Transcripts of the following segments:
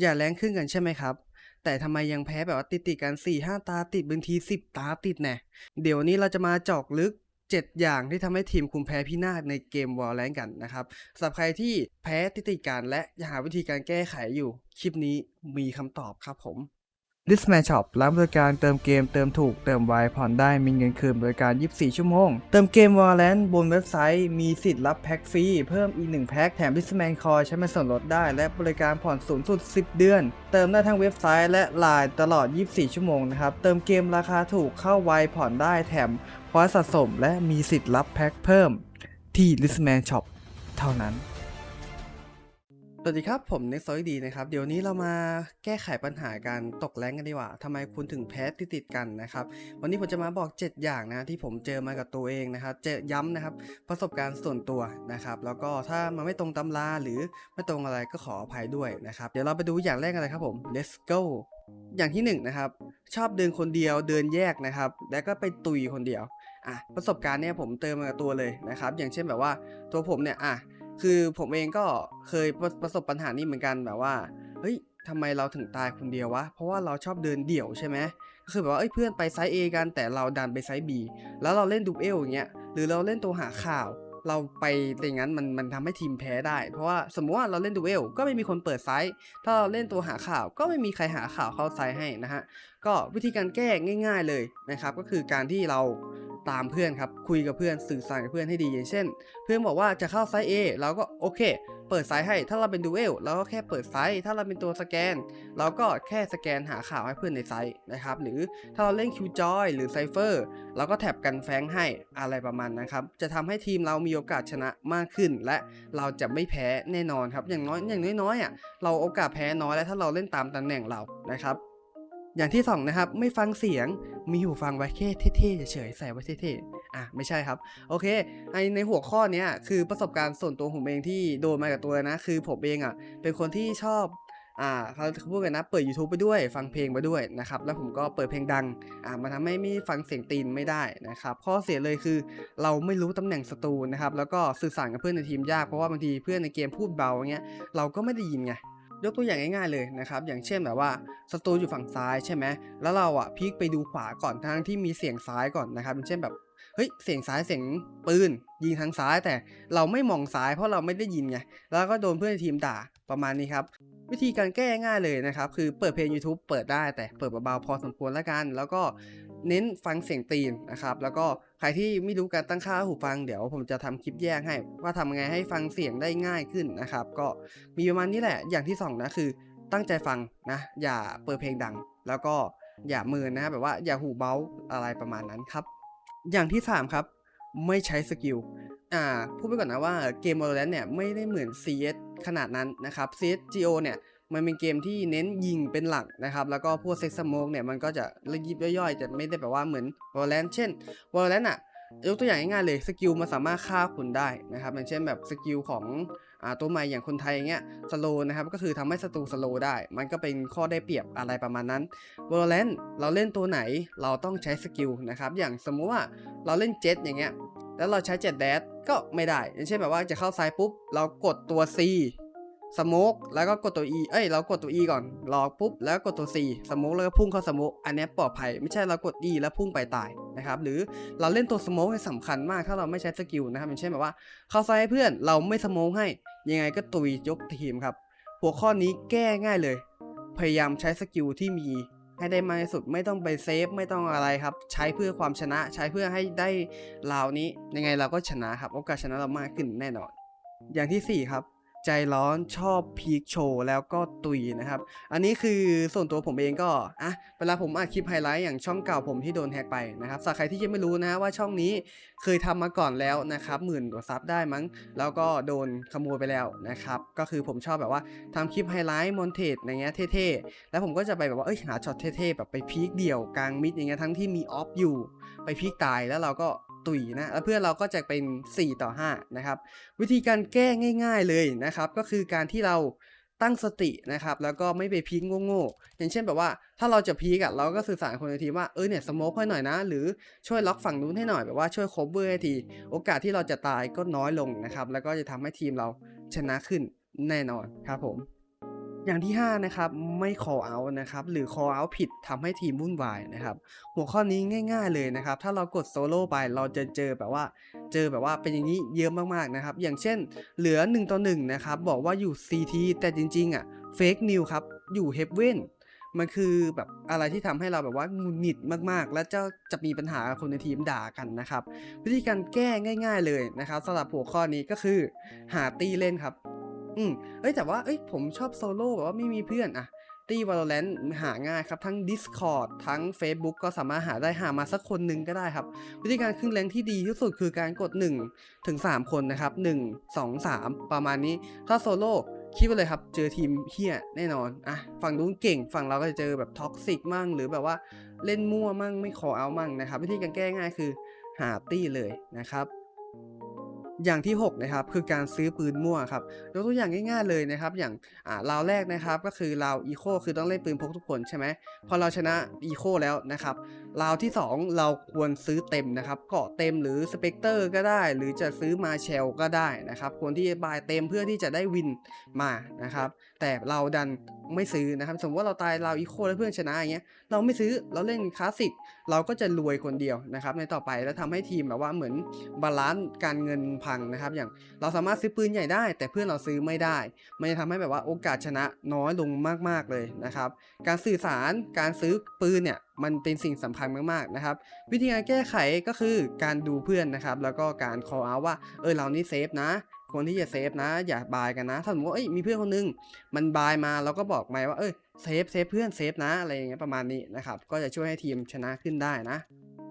อย่าแรงขึ้นกันใช่ไหมครับ แต่ทำไมยังแพ้แบบว่าติดติดกัน4 5ตาติดบางที10ตาติดแน่เดี๋ยวนี้เราจะมาเจาะลึก 7 อย่างที่ทำให้ทีมคุณแพ้พินาศในเกมวอลแลนกันนะครับสำหรับใครที่แพ้ติดติดกันและอยากหาวิธีการแก้ไขอยู่ คลิปนี้มีคำตอบครับผม l i s t m a n Shop ร้านบริการเติมเกมเติมถูกเติมไวผ่อนได้มีเงินคืนบริการ 24 ชั่วโมง เติมเกม Valorant บนเว็บไซต์ มีสิทธิ์รับแพ็คฟรี เพิ่มอีก 1 แพ็คแถม l i s t m a n Coin ใช้เป็นส่วนลดได้ และบริการผ่อนสูงสุด 10 เดือน เติมได้ทั้งเว็บไซต์และไลน์ตลอด 24 ชั่วโมงนะครับ เติมเกมราคาถูกเข้าไวผ่อนได้แถมพอยต์สะสม และมีสิทธิ์รับแพ็คเพิ่ม ที่ l i s t m a n Shop เท่านั้น สวัสดีครับ ผมเน็กซอยดีนะครับ เดี๋ยวนี้เรามาแก้ไขปัญหาการตกแรงกันดีกว่าทำไมคุณถึงแพ้ติดติดกันนะครับ วันนี้ผมจะมาบอก 7 อย่างนะที่ผมเจอมากับตัวเองนะครับเจอย้ำนะครับประสบการณ์ส่วนตัวนะครับ แล้วก็ถ้ามันไม่ตรงตำราหรือไม่ตรงอะไรก็ขออภัยด้วยนะครับ เดี๋ยวเราไปดูอย่างแรกกันเลยครับผม let's go อย่างที่หนึ่งนะครับชอบเดินคนเดียวเดินแยกนะครับ แล้วก็ไปตุยคนเดียวอะประสบการณ์เนี่ยผมเติมมากับตัวเลยนะครับ อย่างเช่นแบบว่าตัวผมเนี่ยอะ คือผมเองก็เคยประประสบปัญหานี้เหมือนกันแบบว่าเฮ้ยทำไมเราถึงตายคนเดียววะ เพราะว่าเราชอบเดินเดี่ยวใช่ไหมก็คือแบบว่าเอ้ยเพื่อนไปไซส์ A กันแต่เราดันไปไซส์ B แล้วเราเล่นดูเอลอย่างเงี้ยหรือเราเล่นตัวหาข่าว เราไปอย่างนั้นมันมันทำให้ทีมแพ้ได้ เพราะว่าสมมติว่าเราเล่นดูเอลก็ไม่มีคนเปิดไซส์ถ้าเราเล่นตัวหาข่าวก็ไม่มีใครหาข่าวเข้าไซส์ให้นะฮะก็วิธีการแก้ง่าย ๆเลยนะครับก็คือการที่เราตามเพื่อนครับคุยกับเพื่อนสื่อสารกับเพื่อนให้ดีอย่างเช่น เพื่อนบอกว่าจะเข้าไซส์ A เราก็โอเค เปิดไซส์ให้ ถ้าเราเป็นดูเอลเราก็แค่เปิดไซส์ถ้าเราเป็นตัวสแกน เราก็แค่สแกนหาข่าวให้เพื่อนในไซส์นะครับ หรือถ้าเราเล่นคิวจอยหรือไซเฟอร์เราก็แท็บกันแฟงให้อะไรประมาณนั้นครับ จะทำให้ทีมเรามีโอกาสชนะมากขึ้น และเราจะไม่แพ้แน่นอนครับ อย่างน้อยอย่างน้อยๆอะเราโอกาสแพ้น้อยแล้วถ้าเราเล่นตามตำแหน่งเรานะครับอย่างที่สองนะครับไม่ฟังเสียงมีหูฟังไว้แค่เท่ๆเฉยๆใส่ไว้เท่ๆ อะไม่ใช่ครับ โอเคไอในหัวข้อเนี้ยคือประสบการณ์ส่วนตัวผมเองที่โดนมากับตัวนะ คือผมเองอะเป็นคนที่ชอบอ่าเขาพูดกันนะเปิด YouTube ไปด้วยฟังเพลงไปด้วยนะครับแล้วผมก็เปิดเพลงดังอ่ามันทำให้ไม่ฟังเสียงตีนไม่ได้นะครับข้อเสียเลยคือเราไม่รู้ตำแหน่งศัตรูนะครับแล้วก็สื่อสารกับเพื่อนในทีมยากเพราะว่าบางทีเพื่อนในเกมพูดเบาเงี้ยเราก็ไม่ได้ยินไงยกตัวอย่างง่ายๆเลยนะครับ อย่างเช่นแบบว่าศัตรูอยู่ฝั่งซ้ายใช่ไหมแล้วเราอะพลิกไปดูขวาก่อนทั้งที่มีเสียงซ้ายก่อนนะครับอย่างเช่นแบบ เฮ้ยเสียงซ้ายเสียงปืนยิงทางซ้ายแต่เราไม่มองซ้ายเพราะเราไม่ได้ยินไงแล้วก็โดนเพื่อนทีมด่าประมาณนี้ครับ วิธีการแก้ง่ายเลยนะครับ คือเปิดเพลง YouTube เปิดได้แต่เปิดเบาๆพอสมควรแล้วกัน แล้วก็เน้นฟังเสียงตีนนะครับ แล้วก็ใครที่ไม่รู้การตั้งค่าหูฟังเดี๋ยวผมจะทำคลิปแยกให้ ว่าทำไงให้ฟังเสียงได้ง่ายขึ้นนะครับ ก็มีประมาณนี้แหละ อย่างที่สองนะคือตั้งใจฟังนะ อย่าเปิดเพลงดัง แล้วก็อย่าเมินนะแบบว่าอย่าหูเบ้าอะไรประมาณนั้นครับ อย่างที่ 3 ครับ ไม่ใช้สกิลอ่าพูดไปก่อนนะว่าเกม Valorant เนี่ยไม่ได้เหมือน CS ขนาดนั้นนะครับ CSGO เนี่ยมันเป็นเกมที่เน้นยิงเป็นหลักนะครับ แล้วก็พวกเซ็กซ์โมกเนี่ยมันก็จะระยิบย่อยๆ จะไม่ได้แบบว่าเหมือน Valorant เช่น Valorant อะยกตัวอย่างง่ายๆเลยสกิลมันสามารถฆ่าคุณได้นะครับอย่างเช่นแบบสกิลของ ตัวใหม่อย่างคนไทยอย่างเงี้ยสโลนะครับก็คือทำให้ศัตรูสโลได้ มันก็เป็นข้อได้เปรียบอะไรประมาณนั้น Valorant เราเล่นตัวไหนเราต้องใช้สกิลนะครับอย่างสมมุติว่าเราเล่นเจ็ตอย่างเงี้ยแล้วเราใช้เจ็ตแดดก็ไม่ได้อย่างเช่นแบบว่าจะเข้าซ้ายปุ๊บเรากดตัว C สโมกแล้วก็กดตัว E เอ้ยเรากดตัว E ก่อนรอปุ๊บแล้วกดตัว C สโมกแล้วก็พุ่งเข้าสโมกอันนี้ปลอดภัยไม่ใช่เรากด E แล้วพุ่งไปตายนะครับหรือเราเล่นตัวสโมกเนี่ยสำคัญมากถ้าเราไม่ใช้สกิลนะครับอย่างเช่นแบบว่าเข้าซ้ายให้เพื่อนเราไม่สโมกให้ยังไงก็ตุยยกทีมครับหัวข้อนี้แก้ง่ายเลย พยายามใช้สกิลที่มีให้ได้มากที่สุดไม่ต้องไปเซฟไม่ต้องอะไรครับ ใช้เพื่อความชนะใช้เพื่อให้ได้ราวนี้ยังไงเราก็ชนะครับโอกาสชนะเรามากขึ้นแน่นอน อย่างที่ 4 ครับ ใจร้อนชอบพีคโชว์แล้วก็ตุยนะครับ อันนี้คือส่วนตัวผมเองก็อะเวลาผมอัดคลิปไฮไลท์อย่างช่องเก่าผมที่โดนแฮกไปนะครับสำหรับใครที่ยังไม่รู้นะว่าช่องนี้เคยทำมาก่อนแล้วนะครับหมื่นกว่าซับได้มั้ง แล้วก็โดนขโมยไปแล้วนะครับก็คือผมชอบแบบว่าทำคลิปไฮไลท์มอนเทจอย่างเงี้ยเท่ๆแล้วผมก็จะไปแบบว่าเอ้ยหาช็อตเท่ๆแบบไปพีคเดี่ยวกลางมิดอย่างเงี้ยทั้งที่มีออฟอยู่ ไปพีคตายแล้วเราก็ ตุยนะแล้วเพื่อนเราก็จะเป็น 4 ต่อ5นะครับวิธีการแก้ง่าย ๆเลยนะครับ ก็คือการที่เราตั้งสตินะครับ แล้วก็ไม่ไปพีคโง่ๆอย่างเช่นแบบว่า ถ้าเราจะพีคอะเราก็สื่อสารคนในทีมว่าเออเนี่ยสโมกให้หน่อยนะ หรือช่วยล็อกฝั่งนู้นให้หน่อยแบบว่าช่วยคบเบอร์ให้ที โอกาสที่เราจะตายก็น้อยลงนะครับ แล้วก็จะทำให้ทีมเราชนะขึ้นแน่นอนครับผม อย่างที่ 5 นะครับ ไม่ call out นะครับ หรือ call out ผิดทำให้ทีมวุ่นวายนะครับ หัวข้อนี้ง่าย ๆ เลยนะครับ ถ้าเรากดโซโล่ไปเราจะเจอแบบว่า เจอแบบว่าเป็นอย่างนี้เยอะมากๆนะครับ อย่างเช่น เหลือ 1 ต่อ 1 นะครับ บอกว่าอยู่ CT แต่จริง ๆ อะ fake news ครับ อยู่ Heaven มันคือแบบอะไรที่ทำให้เราแบบว่าหงุดหงิดมากๆ และจะจะมีปัญหาคนในทีมด่ากันนะครับ วิธีการแก้ง่าย ๆ เลยนะครับสำหรับหัวข้อนี้ก็คือ หาตีเล่นครับ อืมเอ้ยแต่ว่าเอ้ยผมชอบโซโล่แบบว่าไม่มีเพื่อนอะตี Valorant หาง่ายครับ ทั้ง Discord ทั้ง Facebook ก็สามารถหาได้หามาสักคนหนึ่งก็ได้ครับ วิธีการขึ้นแรงที่ดีที่สุดคือการกด 1 ถึง 3 คนนะครับ 1 2 3 ประมาณนี้ ถ้าโซโล่คิดไปเลยครับ เจอทีมเฮียแน่นอนอะฝั่งนู้นเก่ง ฝั่งเราก็จะเจอแบบท็อกซิกมั่ง หรือแบบว่าเล่นมั่วมั่งไม่ขอเอามั่งนะครับ วิธีการแก้ง่ายคือหาตี้เลยนะครับ อย่างที่ 6 นะครับ คือการซื้อปืนมั่วครับยกตัวอย่างง่ายๆเลยนะครับ อย่างอ่าราวแรกนะครับ ก็คือราวอีโคคือต้องเล่นปืนพกทุกคนใช่ไหมพอเราชนะอีโคแล้วนะครับราวที่ 2 เราควรซื้อเต็มนะครับเกาะเต็มหรือสเปกเตอร์ก็ได้ หรือจะซื้อมาเชลก็ได้นะครับควรที่จะบายเต็มเพื่อที่จะได้วินมานะครับแต่เราดันไม่ซื้อนะครับสมมติว่าเราตายเราอีโคแล้วเพื่อนชนะอย่างเงี้ยเราไม่ซื้อเราเล่นคลาสสิกเราก็จะรวยคนเดียวนะครับในต่อไปแล้วทำให้ทีมแบบว่าเหมือนบาลานซ์การเงินพังนะครับอย่างเราสามารถซื้อปืนใหญ่ได้ แต่เพื่อนเราซื้อไม่ได้ มันจะทำให้แบบว่าโอกาสชนะน้อยลงมากๆเลยนะครับการสื่อสารการซื้อปืนเนี่ยมันเป็นสิ่งสำคัญมากๆนะครับ วิธีการแก้ไขก็คือการดูเพื่อนนะครับ แล้วก็การ call out ว่า เออเรานี่เซฟนะควรที่จะเซฟนะ อย่าบายกันนะ ถ้าสมมติว่าเอ้ยมีเพื่อนคนนึง มันบายมาเราก็บอกไหมว่าเอ้ยเซฟเซฟเพื่อนเซฟนะอะไรอย่างเงี้ยประมาณนี้นะครับ ก็จะช่วยให้ทีมชนะขึ้นได้นะ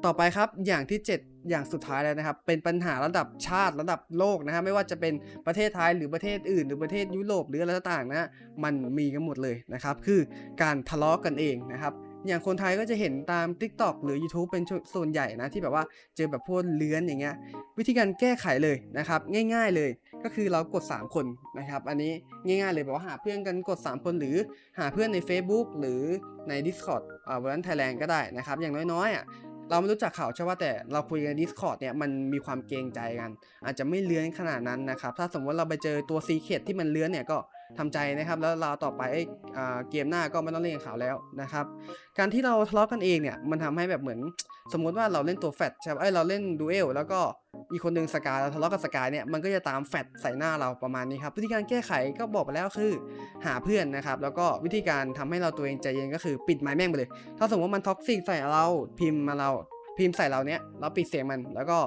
ต่อไปครับอย่างที่ 7 อย่างสุดท้ายแล้วนะครับ เป็นปัญหาระดับชาติระดับโลกนะครับไม่ว่าจะเป็นประเทศไทยหรือประเทศอื่น หรือประเทศยุโรปหรืออะไรต่างๆนะมันมีกันหมดเลยนะครับ คือการทะเลาะกันเองนะครับ อย่างคนไทยก็จะเห็นตาม TikTok หรือ YouTube เป็นส่วนใหญ่นะ ที่แบบว่าเจอแบบพวกเลื้อนอย่างเงี้ยวิธีการแก้ไขเลยนะครับ ง่าย ๆเลยก็คือเรากด 3 คนนะครับ อันนี้ง่ายๆเลยแบบว่าหาเพื่อนกันกด 3 คนหรือหาเพื่อนใน Facebook หรือใน Discord อ่าวันนั้นไทยแลนด์ก็ได้นะครับ อย่างน้อยๆอะเราไม่รู้จักเขาใช่ว่าแต่เราคุยกัน Discord เนี่ยมันมีความเกรงใจกัน อาจจะไม่เลื้อนขนาดนั้นนะครับ ถ้าสมมติเราไปเจอตัวซีเคทที่มันเลื้อนเนี่ยก็ ทำใจนะครับ แล้วเราต่อไปอ่าเกมหน้าก็ไม่ต้องเล่นกับเขาแล้วนะครับ การที่เราทะเลาะกันเองเนี่ยมันทำให้แบบเหมือน สมมติว่าเราเล่นตัวแฟตใช่ไหมเอ้ยเราเล่นดูเอลแล้วก็อีกคนหนึ่งสกายเราทะเลาะกับสกายเนี่ยมันก็จะตามแฟตใส่หน้าเราประมาณนี้ครับวิธีการแก้ไขก็บอกไปแล้วคือหาเพื่อนนะครับ แล้วก็วิธีการทำให้เราตัวเองใจเย็นก็คือปิดไม้แม่งไปเลย ถ้าสมมติว่ามันท็อกซิกใส่เราพิมพ์มาเราพิมพ์ใส่เราเนี้ยเราปิดเสียงมันแล้วก็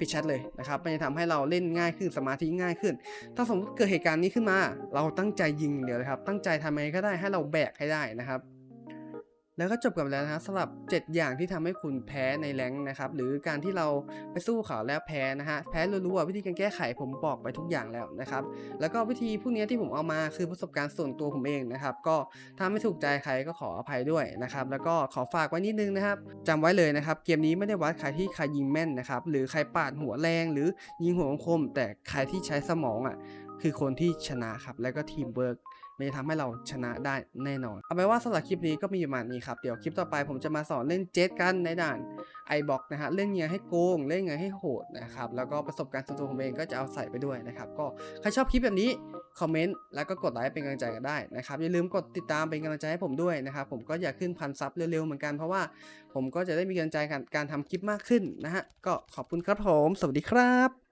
ปิดแชทเลยนะครับมันจะทำให้เราเล่นง่ายขึ้นสมาธิง่ายขึ้น ถ้าสมมติเกิดเหตุการณ์นี้ขึ้นมา เราตั้งใจยิงเดี๋ยวนะครับ ตั้งใจทำยังไงก็ได้ให้เราแบกให้ได้นะครับ แล้วก็จบกันแล้วนะครับสำหรับ 7 อย่างที่ทำให้คุณแพ้ในแรงนะครับ หรือการที่เราไปสู้เขาแล้วแพ้นะฮะ แพ้รัวๆวิธีการแก้ไขผมบอกไปทุกอย่างแล้วนะครับ แล้วก็วิธีพวกนี้ที่ผมเอามาคือประสบการณ์ส่วนตัวผมเองนะครับ ก็ถ้าไม่ถูกใจใครก็ขออภัยด้วยนะครับ แล้วก็ขอฝากไว้นิดนึงนะครับจำไว้เลยนะครับ เกมนี้ไม่ได้วัดใครที่ใครยิงแม่นนะครับ หรือใครปาดหัวแรง หรือยิงหัวคม แต่ใครที่ใช้สมองอะ คือคนที่ชนะครับ แล้วก็ทีมเวิร์ก มันจะทำให้เราชนะได้แน่นอน เอาไปนว่าสำหรับคลิปนี้ก็มีประมาณนี้ครับ เดี๋ยวคลิปต่อไปผมจะมาสอนเล่นเจ็ตกันในด่าน iBox นะฮะ เล่นยังไงให้โกง เล่นยังไงให้โหดนะครับ แล้วก็ประสบการณ์ส่วนตัวผมเองก็จะเอาใส่ไปด้วยนะครับ ก็ใครชอบคลิปแบบนี้คอมเมนต์แล้วก็กดไลค์เป็นกำลังใจกันได้นะครับ อย่าลืมกดติดตามเป็นกำลังใจให้ผมด้วยนะครับ ผมก็อยากขึ้นพันซับเร็วๆเหมือนกันเพราะว่าผมก็จะได้มีกำลังใจการการทำคลิปมากขึ้นนะฮะ ก็ขอบคุณครับผม สวัสดีครับ